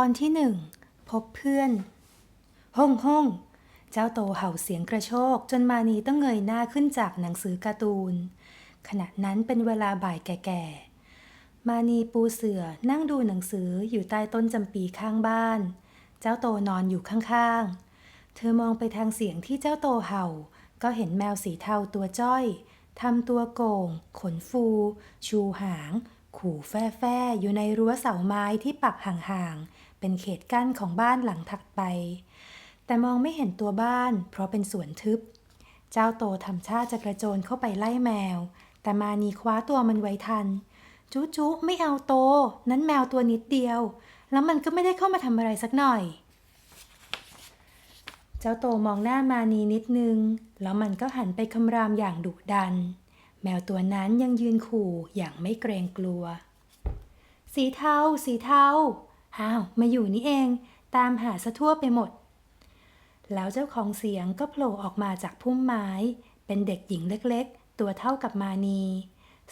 ตอนที่หนึ่งพบเพื่อนห้องห้องเจ้าโตเห่าเสียงกระโชกจนมานีต้องเงยหน้าขึ้นจากหนังสือการ์ตูน ขณะนั้นเป็นเวลาบ่ายแก่ๆ มานีปูเสือนั่งดูหนังสืออยู่ใต้ต้นจำปีข้างบ้าน เจ้าโตนอนอยู่ข้างๆ เธอมองไปทางเสียงที่เจ้าโตเห่า ก็เห็นแมวสีเทาตัวจ้อยทำตัวโก่ง ขนฟู ชูหาง ขู่แฟ่แฟ่ๆอยู่ในรั้วเสาไม้ที่ปักห่างๆ เป็นเขตกั้นของบ้านหลังถัดไป แต่มองไม่เห็นตัวบ้าน เพราะเป็นสวนทึบ เจ้าโตทำท่าจะกระโจนเข้าไปไล่แมว แต่มานีคว้าตัวมันไว้ทัน จุจุไม่เอาโต นั้นแมวตัวนิดเดียว แล้วมันก็ไม่ได้เข้ามาทำอะไรสักหน่อย เจ้าโตมองหน้ามานีนิดนึง แล้วมันก็หันไปคำรามอย่างดุดัน แมวตัวนั้นยังยืนขู่อย่างไม่เกรงกลัว สีเทาสีเทา อ้าว มาอยู่นี่เอง ตามหาซะทั่วไปหมด แล้วเจ้าของเสียงก็โผล่ออกมาจากพุ่มไม้ เป็นเด็กหญิงเล็กๆ ตัวเท่ากับมานี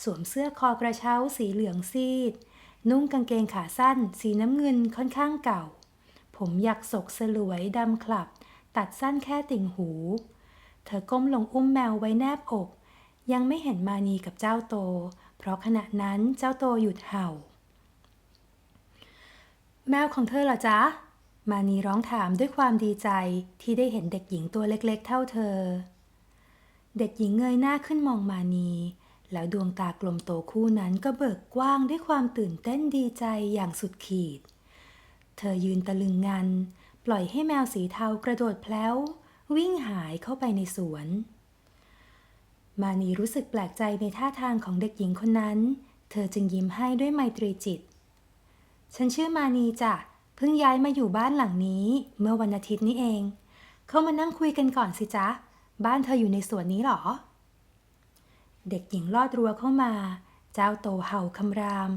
สวมเสื้อคอกระเช้าสีเหลืองซีด นุ่งกางเกงขาสั้น สีน้ำเงินค่อนข้างเก่า ผมหยักศกสลวยดำคลับ ตัดสั้นแค่ติ่งหู เธอก้มลงอุ้มแมวไว้แนบอก ยังไม่เห็นมานีกับเจ้าโต เพราะขณะนั้นเจ้าโตหยุดเห่า แมวของเธอเหรอจ๊ะ มานีร้องถามด้วยความดีใจที่ได้เห็นเด็กหญิงตัวเล็กๆ เท่าเธอ เด็กหญิงเงยหน้าขึ้นมองมานี แล้วดวงตากลมโตคู่นั้นก็เบิกกว้างด้วยความตื่นเต้นดีใจอย่างสุดขีด เธอยืนตะลึงงัน ปล่อยให้แมวสีเทากระโดดแพล้ว วิ่งหายเข้าไปในสวน มานีรู้สึกแปลกใจในท่าทางของเด็กหญิงคนนั้น เธอจึงยิ้มให้ด้วยไมตรีจิต ฉันชื่อมานีจ้ะ เพิ่งย้ายมาอยู่บ้านหลังนี้ เมื่อวันอาทิตย์นี้เอง เข้ามานั่งคุยกันก่อนสิจ๊ะ บ้านเธออยู่ในสวนนี้หรอ เด็กหญิงลอดรั้วเข้ามา เจ้าโตเห่าคำราม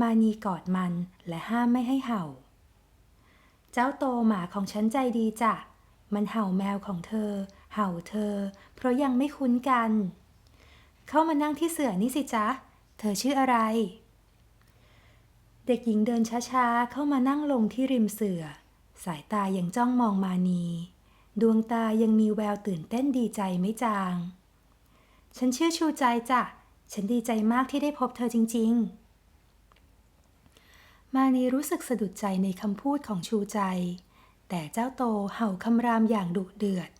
มานีกอดมันและห้ามไม่ให้เห่า เจ้าโตหมาของฉันใจดีจ้ะ มันเห่าแมวของเธอ เห่าเธอ เพราะยังไม่คุ้นกัน เข้ามานั่งที่เสื่อนี่สิจ๊ะ เธอชื่ออะไร เด็กหญิงเดินช้าๆ เข้ามานั่งลงที่ริมเสือ่อ สายตายังจ้องมองมานี ดวงตายังมีแววตื่นเต้นดีใจไม่จาง ฉันชื่อชูใจจ้ะ ฉันดีใจมากที่ได้พบเธอจริง ๆ มานีรู้สึกสะดุดใจในคำพูดของชูใจ แต่เจ้าโตเห่าคำรามอย่างดุเดือด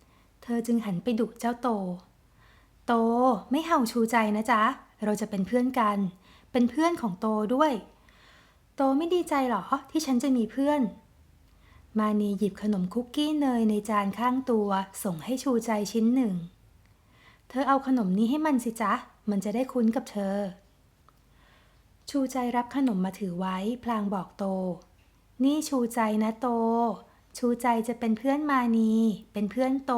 เธอจึงหันไปดุเจ้าโต โตไม่เห่าชูใจนะจ๊ะ เราจะเป็นเพื่อนกัน เป็นเพื่อนของโตด้วย โตไม่ดีใจหรอที่ฉันจะมีเพื่อน มานีหยิบขนมคุกกี้เนยในจานข้างตัว ส่งให้ชูใจชิ้นหนึ่ง เธอเอาขนมนี้ให้มันสิจ๊ะ มันจะได้คุ้นกับเธอ ชูใจรับขนมมาถือไว้ พลางบอกโต นี่ชูใจนะโต ชูใจจะเป็นเพื่อนมานี เป็นเพื่อนโต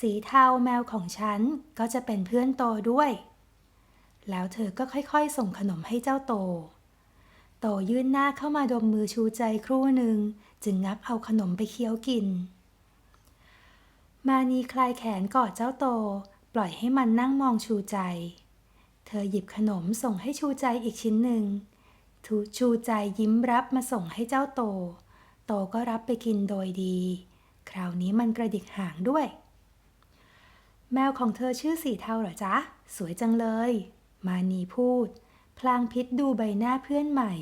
สีเทาแมวของฉันก็จะเป็นเพื่อนโตด้วย แล้วเธอก็ค่อยๆ ส่งขนมให้เจ้าโต โตยื่นหน้าเข้ามาดมมือชูใจครู่หนึ่ง จึงงับเอาขนมไปเคี้ยวกิน มานีคลายแขนกอดเจ้าโต ปล่อยให้มันนั่งมองชูใจ เธอหยิบขนมส่งให้ชูใจอีกชิ้นหนึ่งชูใจยิ้มรับมาส่งให้เจ้าโต โตก็รับไปกินโดยดี คราวนี้มันกระดิกหางด้วย แมวของเธอชื่อสีเทาเหรอจ๊ะ สวยจังเลย มานีพูด พลางพิษดูใบหน้าเพื่อนใหม่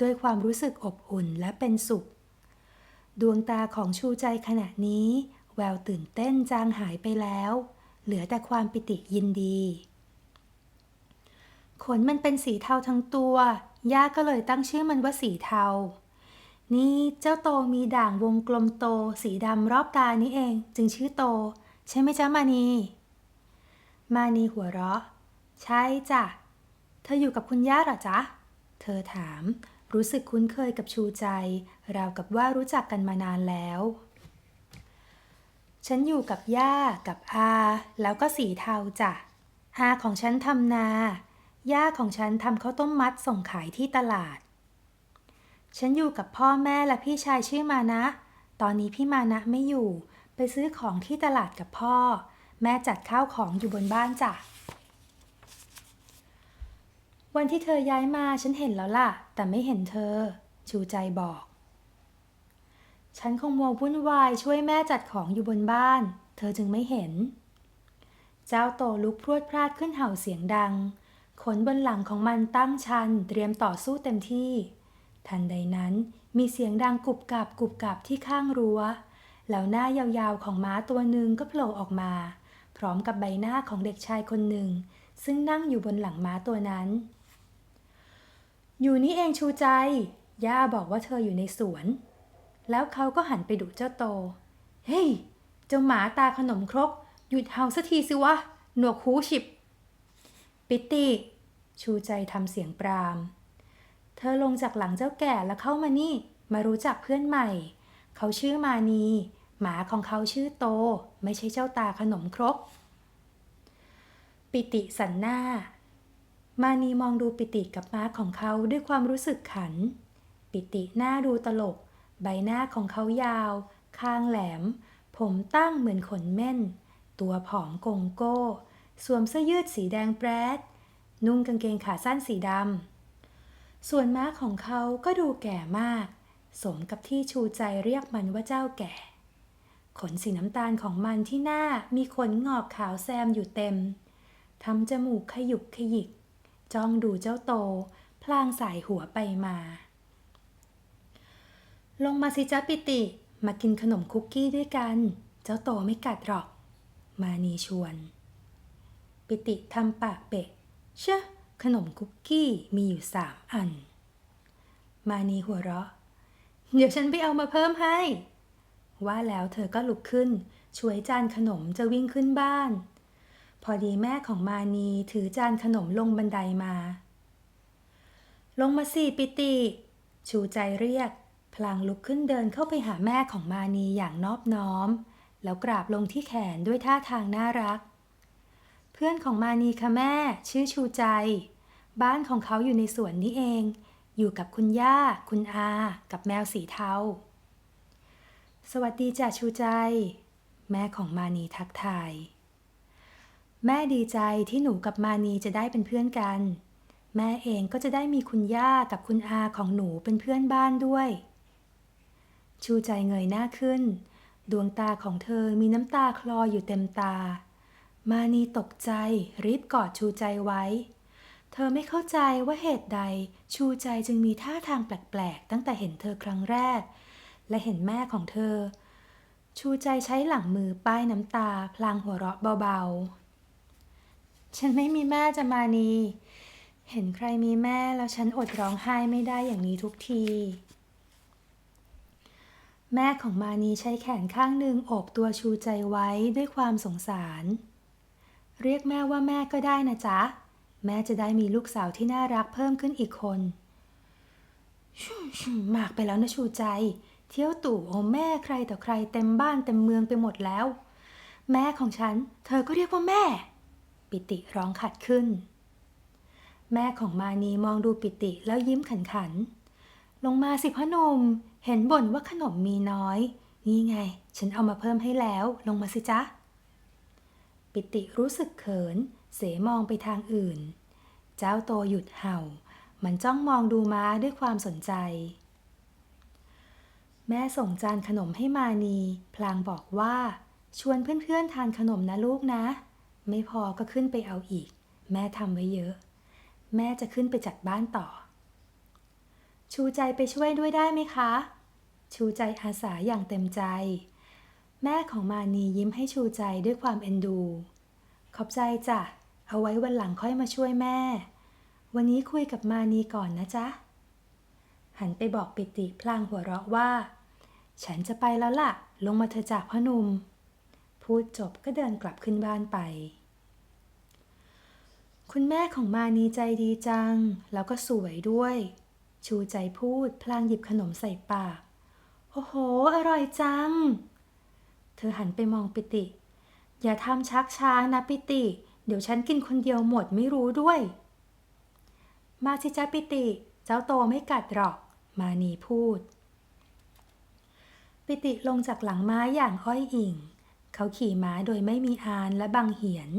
ด้วยความรู้สึกอบอุ่นและเป็นสุข ดวงตาของชูใจขณะนี้ แววตื่นเต้นจางหายไปแล้ว เหลือแต่ความปิติยินดี ขนมันเป็นสีเทาทั้งตัว ย่าก็เลยตั้งชื่อมันว่าสีเทา นี่เจ้าโตมีด่างวงกลมโต สีดำรอบตานี้เอง จึงชื่อโต ใช่ไหมจ๊ะมานี มานีหัวเราะ ใช่จ้ะ เธออยู่กับคุณย่าหรอจ๊ะ เธอถาม รู้สึกคุ้นเคยกับชูใจ ราวกับว่ารู้จักกันมานานแล้ว ฉันอยู่กับย่า กับอา แล้วก็สีเทาจ้ะอาของฉันทำนา ย่าของฉันทำข้าวต้มมัดส่งขายที่ตลาด ฉันอยู่กับพ่อแม่และพี่ชายชื่อมานะ ตอนนี้พี่มานะไม่อยู่ ไปซื้อของที่ตลาดกับพ่อ แม่จัดข้าวของอยู่บนบ้านจ้ะ วันที่เธอย้ายมาฉันเห็นแล้วล่ะ แต่ไม่เห็นเธอ ชูใจบอก ฉันคงมัววุ่นวายช่วยแม่จัดของอยู่บนบ้าน เธอจึงไม่เห็น เจ้าโตลุกพรวดพลาดขึ้นเห่าเสียงดัง ขนบนหลังของมันตั้งชันเตรียมต่อสู้เต็มที่ ทันใดนั้นมีเสียงดังกุบกับกุบกับที่ข้างรั้ว แล้วหน้ายาวๆของม้าตัวหนึ่งก็โผล่ออกมา พร้อมกับใบหน้าของเด็กชายคนหนึ่ง ซึ่งนั่งอยู่บนหลังม้าตัวนั้น อยู่นี่เองชูใจ ย่าบอกว่าเธออยู่ในสวน แล้วเขาก็หันไปดุเจ้าโต เฮ้ย เจ้าหมาตาขนมครก หยุดเห่าสักทีสิวะ หนวกหูฉิบ ปิติ ชูใจทำเสียงปราม เธอลงจากหลังเจ้าแก่แล้วเข้ามานี่ มารู้จักเพื่อนใหม่ เขาชื่อมานี หมาของเขาชื่อโต ไม่ใช่เจ้าตาขนมครก ปิติสันหน้า มานีมองดูปิติกับม้าของเขาด้วยความรู้สึกขัน ปิติหน้าดูตลก ใบหน้าของเขายาว คางแหลม ผมตั้งเหมือนขนเม่น ตัวผอมโกงโก้ สวมเสื้อยืดสีแดงแปรด นุ่งกางเกงขาสั้นสีดำ ส่วนม้าของเขาก็ดูแก่มาก สมกับที่ชูใจเรียกมันว่าเจ้าแก่ ขนสีน้ำตาลของมันที่หน้ามีขนงอกขาวแซมอยู่เต็ม ทำจมูกขยุกขยิก จ้องดูเจ้าโต พลางสายหัวไปมา ลงมาสิจ้าปิติ มากินขนมคุกกี้ด้วยกัน เจ้าโตไม่กัดหรอก มานีชวน ปิติทำปากเปะเชอะขนมคุกกี้มีอยู่สามอัน มานีหัวเราะ เดี๋ยวฉันไปเอามาเพิ่มให้ ว่าแล้วเธอก็ลุกขึ้นช่วยจานขนมจะวิ่งขึ้นบ้าน พอดีแม่ของมานีถือจานขนมลงบันไดมา ลงมาสิปิติ ชูใจเรียก พลางลุกขึ้นเดินเข้าไปหาแม่ของมานีอย่างนอบน้อม แล้วกราบลงที่แขนด้วยท่าทางน่ารัก เพื่อนของมานีค่ะแม่ ชื่อชูใจ บ้านของเขาอยู่ในสวนนี้เอง อยู่กับคุณย่า คุณอา กับแมวสีเทา สวัสดีจ้ะชูใจ แม่ของมานีทักทาย แม่ดีใจที่หนูกับมานีจะได้เป็นเพื่อนกัน แม่เองก็จะได้มีคุณย่ากับคุณอาของหนูเป็นเพื่อนบ้านด้วย ชูใจเงยหน้าขึ้น ดวงตาของเธอมีน้ำตาคลออยู่เต็มตา มานีตกใจรีบกอดชูใจไว้ เธอไม่เข้าใจว่าเหตุใด ชูใจจึงมีท่าทางแปลกๆ ตั้งแต่เห็นเธอครั้งแรก และเห็นแม่ของเธอ ชูใจใช้หลังมือป้ายน้ำตา พลางหัวเราะเบาๆ ฉันไม่มีแม่จะมานี เห็นใครมีแม่แล้วฉันอดร้องไห้ไม่ได้อย่างนี้ทุกที แม่ของมานีใช้แขนข้างหนึ่งโอบตัวชูใจไว้ด้วยความสงสาร เรียกแม่ว่าแม่ก็ได้นะจ๊ะ แม่จะได้มีลูกสาวที่น่ารักเพิ่มขึ้นอีกคนชุ่มชุ่มมากไปแล้วนะชูใจ เที่ยวตู่โอแม่ใครต่อใครเต็มบ้านเต็มเมืองไปหมดแล้ว แม่ของฉัน เธอก็เรียกว่าแม่ ปิติร้องขัดขึ้น แม่ของมานีมองดูปิติแล้วยิ้มขันขัน ลงมาสิพ่อหนุ่มเห็นบ่นว่าขนมมีน้อย นี่ไง ฉันเอามาเพิ่มให้แล้ว ลงมาสิจ๊ะ ปิติรู้สึกเขิน เสมองไปทางอื่น เจ้าโตหยุดเห่า มันจ้องมองดูม้าด้วยความสนใจ แม่ส่งจานขนมให้มานี พลางบอกว่าชวนเพื่อนๆทานขนมนะลูกนะ ไม่พอก็ขึ้นไปเอาอีก แม่ทำไว้เยอะ แม่จะขึ้นไปจัดบ้านต่อ ชูใจไปช่วยด้วยได้ไหมคะ ชูใจอาสาอย่างเต็มใจ แม่ของมานียิ้มให้ชูใจด้วยความเอ็นดู ขอบใจจ้ะ เอาไว้วันหลังค่อยมาช่วยแม่ วันนี้คุยกับมานีก่อนนะจ๊ะ หันไปบอกปิติพลางหัวเราะว่า ฉันจะไปแล้วล่ะ ลงมาเธอะจากพ่อหนุ่มพูดจบก็เดินกลับขึ้นบ้านไป คุณแม่ของมานีใจดีจัง แล้วก็สวยด้วย ชูใจพูดพลางหยิบขนมใส่ปาก โอ้โห อร่อยจัง เธอหันไปมองปิติ อย่าทำชักช้านะปิติ เดี๋ยวฉันกินคนเดียวหมดไม่รู้ด้วย มาสิจ้าปิติ เจ้าโตไม่กัดหรอก มานีพูด ปิติลงจากหลังม้าอย่างอ้อยอิง เขาขี่ม้าโดยไม่มีอานและบังเหียน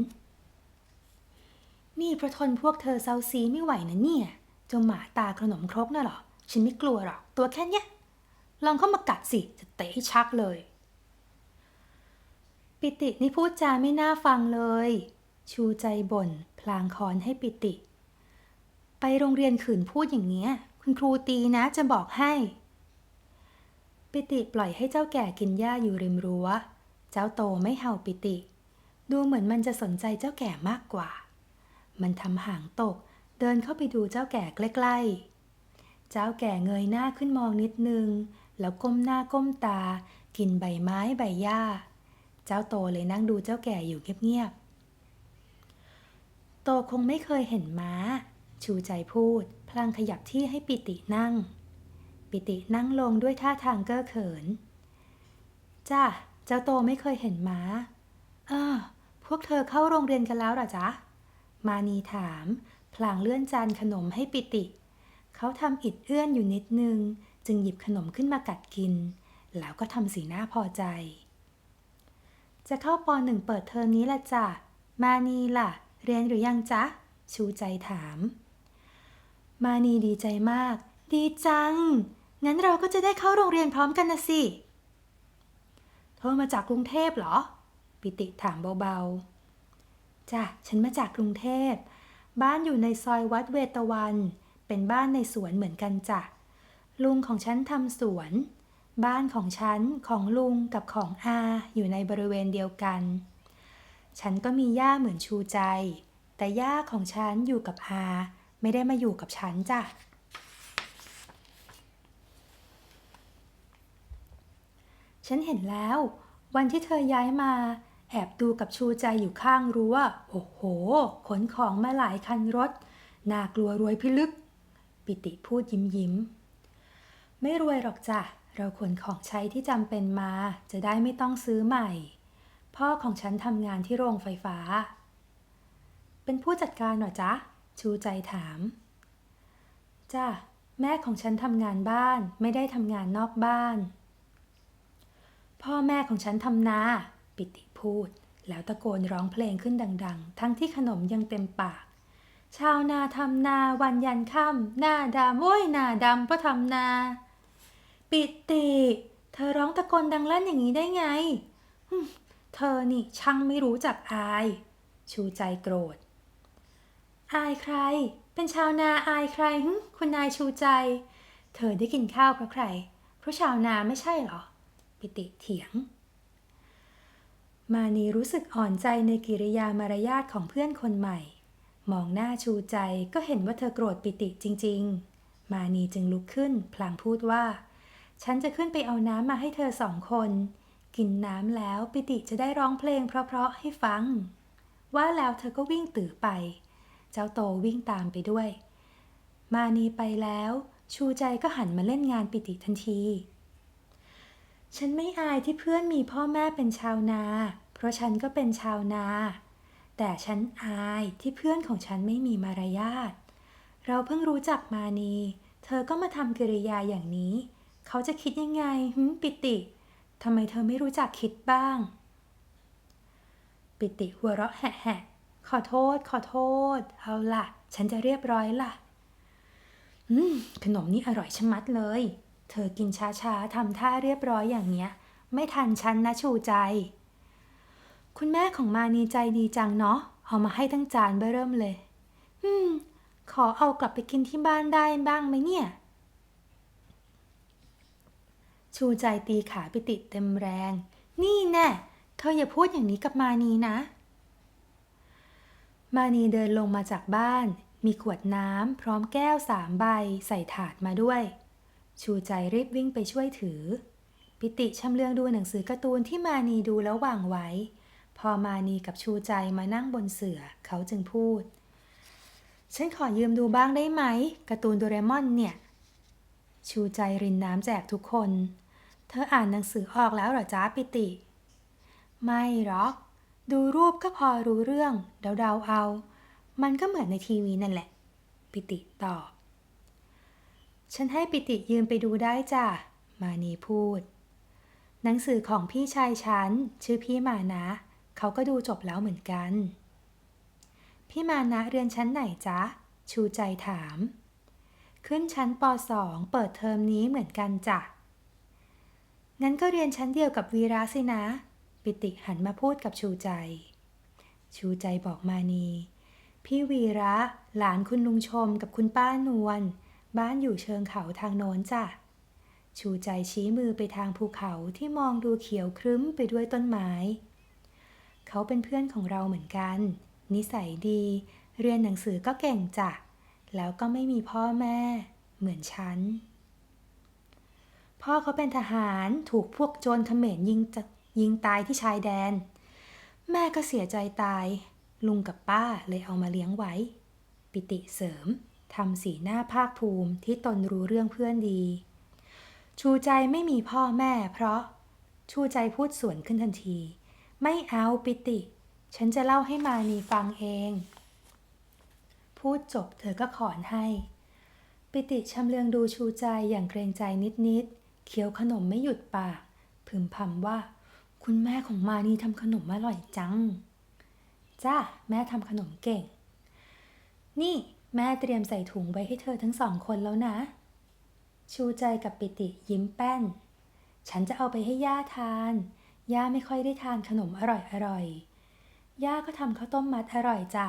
นี่เพราะทนพวกเธอเซาซีไม่ไหวนะเนี่ยเจ้าหมาตาขนมครกน่ะหรอ ฉันไม่กลัวหรอก ตัวแค่เนี้ย ลองเข้ามากัดสิ จะเตะให้ชักเลย ปิตินี่พูดจาไม่น่าฟังเลย ชูใจบ่น พลางคอนให้ปิติ ไปโรงเรียนขืนพูดอย่างเงี้ย คุณครูตีนะจะบอกให้ ปิติปล่อยให้เจ้าแก่กินหญ้าอยู่ริมรั้ว เจ้าโตไม่เห่าปิติ ดูเหมือนมันจะสนใจเจ้าแก่มากกว่า มันทำหางตก เดินเข้าไปดูเจ้าแก่ใกล้ๆ เจ้าแก่เงยหน้าขึ้นมองนิดนึง แล้วก้มหน้าก้มตา กินใบไม้ใบหญ้า เจ้าโตเลยนั่งดูเจ้าแก่อยู่เงียบๆ โตคงไม่เคยเห็นม้า ชูใจพูด พลางขยับที่ให้ปิตินั่ง ปิตินั่งลงด้วยท่าทางเก้อเขิน จ้าเจ้าโตไม่เคยเห็นม้าเออพวกเธอเข้าโรงเรียนกันแล้วหรอจ๊ะ มานีถาม พลางเลื่อนจานขนมให้ปิติ เขาทำอิดเอื้อนอยู่นิดนึง จึงหยิบขนมขึ้นมากัดกิน แล้วก็ทำสีหน้าพอใจ จะเข้าปหนึ่งเปิดเทอมนี้ละจ้ะ มานีล่ะ เรียนหรือยังจ๊ะ ชูใจถาม มานีดีใจมาก ดีจัง งั้นเราก็จะได้เข้าโรงเรียนพร้อมกันนะสิ เธอมาจากกรุงเทพเหรอ ปิติถามเบาๆ จ้ะฉันมาจากกรุงเทพ บ้านอยู่ในซอยวัดเวตวัน เป็นบ้านในสวนเหมือนกันจ้ะ ลุงของฉันทำสวน บ้านของฉันของลุงกับของอาอยู่ในบริเวณเดียวกัน ฉันก็มีย่าเหมือนชูใจ แต่ย่าของฉันอยู่กับอา ไม่ได้มาอยู่กับฉันจ้ะฉันเห็นแล้ว วันที่เธอย้ายมา แอบดูกับชูใจอยู่ข้างรั้ว โอ้โห ขนของมาหลายคันรถ น่ากลัวรวยพิลึก ปิติพูดยิ้มยิ้ม ไม่รวยหรอกจ้ะ เราขนของใช้ที่จำเป็นมา จะได้ไม่ต้องซื้อใหม่ พ่อของฉันทำงานที่โรงไฟฟ้า เป็นผู้จัดการหรอจ๊ะ ชูใจถาม จ้ะ แม่ของฉันทำงานบ้าน ไม่ได้ทำงานนอกบ้าน พ่อแม่ของฉันทำนา ปิติ พูด แล้วตะโกนร้องเพลงขึ้นดัง ๆ ทั้งที่ขนมยังเต็มปาก ชาวนาทำนาวันยันค่ำหน้าดำโว้ยหน้าดำเพราะทำนา ปิติ เธอร้องตะโกนดังลั่นอย่างนี้ได้ไงเธอนี่ช่างไม่รู้จักอาย ชูใจโกรธ อายใคร เป็นชาวนาอายใครคุณนายชูใจ เธอได้กินข้าวเพราะใคร เพราะชาวนาไม่ใช่หรอ ปิติเถียง มานีรู้สึกอ่อนใจในกิริยามารยาทของเพื่อนคนใหม่ มองหน้าชูใจก็เห็นว่าเธอโกรธปิติจริง ๆ มานีจึงลุกขึ้น พลางพูดว่า ฉันจะขึ้นไปเอาน้ำมาให้เธอสองคน กินน้ำแล้วปิติจะได้ร้องเพลงเพราะๆให้ฟัง ว่าแล้วเธอก็วิ่งตื่อไป เจ้าโตวิ่งตามไปด้วย มานีไปแล้ว ชูใจก็หันมาเล่นงานปิติทันที ฉันไม่อายที่เพื่อนมีพ่อแม่เป็นชาวนา เพราะฉันก็เป็นชาวนา แต่ฉันอายที่เพื่อนของฉันไม่มีมารยาท เราเพิ่งรู้จักมานี เธอก็มาทำกิริยาอย่างนี้ เขาจะคิดยังไงหึปิติ ทำไมเธอไม่รู้จักคิดบ้าง ปิติหัวเราะแหะขอโทษ ขอโทษ เอาล่ะ ฉันจะเรียบร้อยล่ะ อืม ขนมนี่อร่อยชะมัดเลย เธอกินช้าๆทำท่าเรียบร้อยอย่างเนี้ย ไม่ทันฉันนะชูใจ คุณแม่ของมานีใจดีจังเนาะเอามาให้ตั้งจานเบเริ่มเลย อืม ขอเอากลับไปกินที่บ้านได้บ้างไหมเนี่ย ชูใจตีขาปิติเต็มแรง นี่แน่เธออย่าพูดอย่างนี้กับมานีนะ มานีเดินลงมาจากบ้าน มีขวดน้ำพร้อมแก้วสามใบใส่ถาดมาด้วย ชูใจรีบวิ่งไปช่วยถือ ปิติชำเลืองดูหนังสือการ์ตูนที่มานีดูแล้ววางไว้ พอมานีกับชูใจมานั่งบนเสือเขาจึงพูด ฉันขอยืมดูบ้างได้ไหมการ์ตูนโดเรมอนเนี่ย ชูใจรินน้ำแจกทุกคน เธออ่านหนังสือออกแล้วหรอจ้าปิติ ไม่หรอก ดูรูปก็พอรู้เรื่องเดาๆเอา มันก็เหมือนในทีวีนั่นแหละ ปิติตอบ ฉันให้ปิติยืมไปดูได้จ้ะ มานีพูด หนังสือของพี่ชายฉัน ชื่อพี่มานะ เขาก็ดูจบแล้วเหมือนกัน พี่มานะเรียนชั้นไหนจ๊ะ ชูใจถาม ขึ้นชั้นป .2 เปิดเทอมนี้เหมือนกันจ้ะ งั้นก็เรียนชั้นเดียวกับวีระสินะ ปิติหันมาพูดกับชูใจ ชูใจบอกมานี พี่วีระ หลานคุณลุงชมกับคุณป้านวล บ้านอยู่เชิงเขาทางโน้นจ้ะ ชูใจชี้มือไปทางภูเขาที่มองดูเขียวครึ้มไปด้วยต้นไม้ เขาเป็นเพื่อนของเราเหมือนกัน นิสัยดี เรียนหนังสือก็เก่งจ้ะ แล้วก็ไม่มีพ่อแม่ เหมือนฉัน พ่อเขาเป็นทหารถูกพวกโจรเขมรยิงยิงตายที่ชายแดน แม่ก็เสียใจตาย ลุงกับป้าเลยเอามาเลี้ยงไว้ ปิติเสริม ทำสีหน้าภาคภูมิที่ตนรู้เรื่องเพื่อนดี ชูใจไม่มีพ่อแม่เพราะ ชูใจพูดสวนขึ้นทันที ไม่เอาปิติ ฉันจะเล่าให้มานีฟังเอง พูดจบเธอก็ขอนให้ ปิติชำเลืองดูชูใจอย่างเกรงใจนิดๆเคี้ยวขนมไม่หยุดปาก พึมพำว่า คุณแม่ของมานีทำขนมอร่อยจัง จ้าแม่ทำขนมเก่ง นี่ แม่เตรียมใส่ถุงไว้ให้เธอทั้งสองคนแล้วนะ ชูใจกับปิติยิ้มแป้น ฉันจะเอาไปให้ย่าทาน ย่าไม่ค่อยได้ทานขนมอร่อยอร่อยๆย่าก็ทำข้าวต้มมัดอร่อยจ้ะ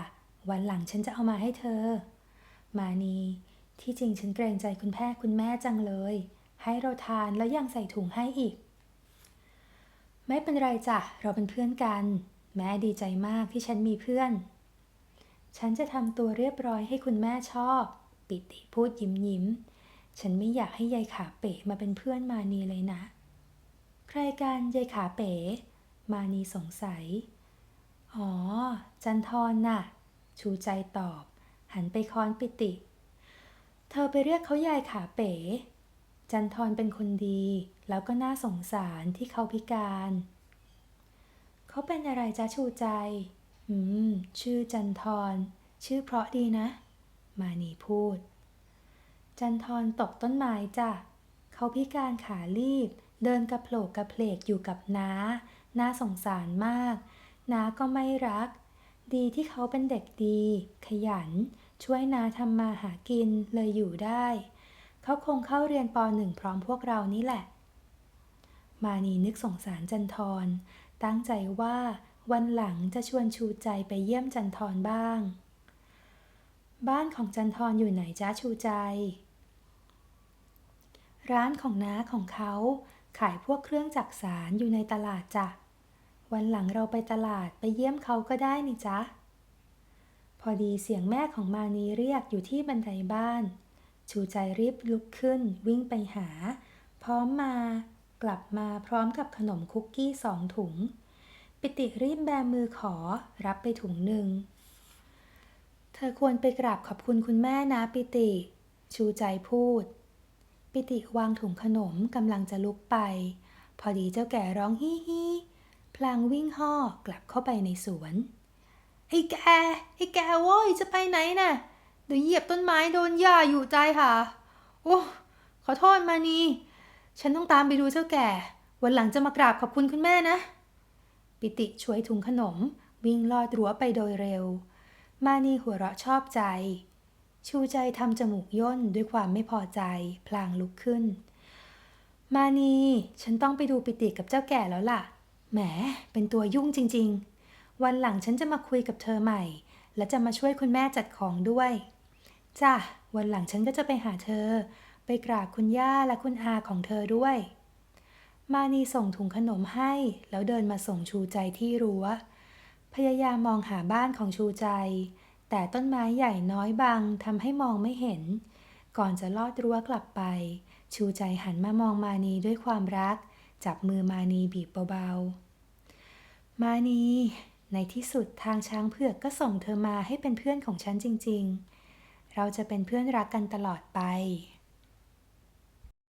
วันหลังฉันจะเอามาให้เธอ มานีที่จริงฉันเกรงใจคุณแพ่คุณแม่จังเลย ให้เราทานแล้วยังใส่ถุงให้อีก ไม่เป็นไรจ้ะ เราเป็นเพื่อนกัน แม่ดีใจมากที่ฉันมีเพื่อน ฉันจะทำตัวเรียบร้อยให้คุณแม่ชอบ ปิติพูดยิ้มยิ้ม ฉันไม่อยากให้ยายขาเป๋มาเป็นเพื่อนมานีเลยนะ ใครกันยายขาเป๋ มานีสงสัย อ๋อ จันทรน่ะ ชูใจตอบ หันไปค้อนปิติ เธอไปเรียกเขายายขาเป๋ จันทรเป็นคนดี แล้วก็น่าสงสารที่เขาพิการ เขาเป็นอะไรจ๊ะชูใจ อืม ชื่อจันทร ชื่อเพราะดีนะ มานีพูด จันทรตกต้นไม้จ้ะ เขาพิการขาลีบ เดินกระโผลกกระเพลกอยู่กับน้าน่าสงสารมาก น้าก็ไม่รัก ดีที่เขาเป็นเด็กดี ขยัน ช่วยนาทำมาหากินเลยอยู่ได้ เขาคงเข้าเรียนปหนึ่งพร้อมพวกเรานี่แหละ มานีนึกสงสารจันทร ตั้งใจว่า วันหลังจะชวนชูใจไปเยี่ยมจันทรบ้าง บ้านของจันทรอยู่ไหนจ้าชูใจ ร้านของน้าของเขาขายพวกเครื่องจักสารอยู่ในตลาดจ้ะ วันหลังเราไปตลาดไปเยี่ยมเขาก็ได้นี่จ๊ะ พอดีเสียงแม่ของมานีเรียกอยู่ที่บันไดบ้าน ชูใจรีบลุกขึ้นวิ่งไปหา พร้อมมากลับมาพร้อมกับขนมคุกกี้สองถุง ปิติรีบแบมือขอรับไปถุงหนึ่ง เธอควรไปกราบขอบคุณคุณแม่นะปิติ ชูใจพูด ปิติวางถุงขนมกำลังจะลุกไป พอดีเจ้าแก่ร้องฮิฮิพลางวิ่งห่อกลับเข้าไปในสวนไอ้แกไอ้แกโว้ยจะไปไหนน่ะเดี๋ยวเหยียบต้นไม้โดนหญ้าอยู่ใจค่ะ โอ้ขอโทษมานีฉันต้องตามไปดูเจ้าแก่ วันหลังจะมากราบขอบคุณคุณแม่นะ ปิติช่วยถุงขนม วิ่งลอดรั้วไปโดยเร็ว มานีหัวเราะชอบใจ ชูใจทำจมูกย่นด้วยความไม่พอใจ พลางลุกขึ้น มานี ฉันต้องไปดูปิติกับเจ้าแก่แล้วล่ะ แหม เป็นตัวยุ่งจริง ๆ วันหลังฉันจะมาคุยกับเธอใหม่ และจะมาช่วยคุณแม่จัดของด้วย จ้ะ วันหลังฉันก็จะไปหาเธอ ไปกราบคุณย่าและคุณอาของเธอด้วย มานีส่งถุงขนมให้ แล้วเดินมาส่งชูใจที่รั้ว พยายามมองหาบ้านของชูใจ แต่ต้นไม้ใหญ่น้อยบังทำให้มองไม่เห็น ก่อนจะลอดรั้วกลับไป ชูใจหันมามองมานีด้วยความรัก จับมือมานีบีบเบาๆ มานี ในที่สุดทางช้างเผือกก็ส่งเธอมาให้เป็นเพื่อนของฉันจริง ๆ เราจะเป็นเพื่อนรักกันตลอดไป